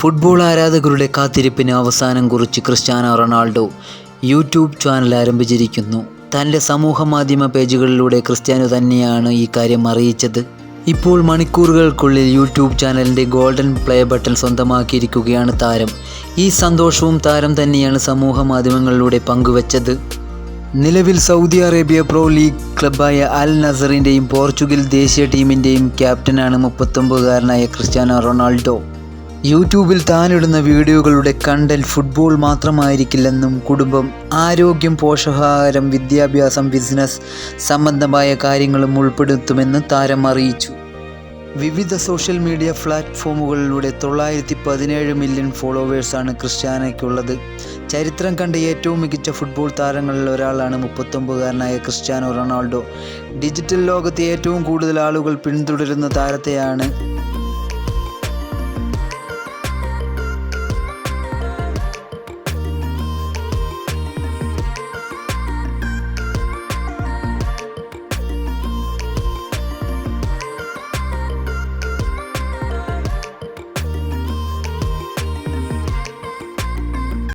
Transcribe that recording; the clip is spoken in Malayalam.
ഫുട്ബോൾ ആരാധകരുടെ കാത്തിരിപ്പിന് അവസാനം കുറിച്ച് ക്രിസ്ത്യാനോ റൊണാൾഡോ യൂട്യൂബ് ചാനൽ ആരംഭിച്ചിരിക്കുന്നു. തന്റെ സമൂഹ മാധ്യമ പേജുകളിലൂടെ ക്രിസ്ത്യാനോ തന്നെയാണ് ഈ കാര്യം അറിയിച്ചത്. ഇപ്പോൾ മണിക്കൂറുകൾക്കുള്ളിൽ യൂട്യൂബ് ചാനലിന്റെ ഗോൾഡൻ പ്ലേ ബട്ടൺ സ്വന്തമാക്കിയിരിക്കുകയാണ് താരം. ഈ സന്തോഷവും താരം തന്നെയാണ് സമൂഹ മാധ്യമങ്ങളിലൂടെ പങ്കുവച്ചത്. നിലവിൽ സൗദി അറേബ്യ പ്രോ ലീഗ് ക്ലബ്ബായ അൽ നസറിന്റെയും പോർച്ചുഗൽ ദേശീയ ടീമിന്റെയും ക്യാപ്റ്റനാണ് മുപ്പത്തൊമ്പതുകാരനായ ക്രിസ്ത്യാനോ റൊണാൾഡോ. യൂട്യൂബിൽ താനിടുന്ന വീഡിയോകളുടെ കണ്ടൽ ഫുട്ബോൾ മാത്രമായിരിക്കില്ലെന്നും കുടുംബം ആരോഗ്യം പോഷകാഹാരം വിദ്യാഭ്യാസം ബിസിനസ് സംബന്ധമായ കാര്യങ്ങളും ഉൾപ്പെടുത്തുമെന്ന് താരം അറിയിച്ചു. വിവിധ സോഷ്യൽ മീഡിയ പ്ലാറ്റ്ഫോമുകളിലൂടെ തൊള്ളായിരത്തി പതിനേഴ് മില്യൺ ഫോളോവേഴ്സാണ് ക്രിസ്ത്യാനോയ്ക്കുള്ളത്. ചരിത്രം കണ്ട ഏറ്റവും മികച്ച ഫുട്ബോൾ താരങ്ങളിൽ ഒരാളാണ് മുപ്പത്തൊമ്പതുകാരനായ ക്രിസ്ത്യാനോ റൊണാൾഡോ. ഡിജിറ്റൽ ലോകത്തെ ഏറ്റവും കൂടുതൽ ആളുകൾ പിന്തുടരുന്ന താരത്തെയാണ്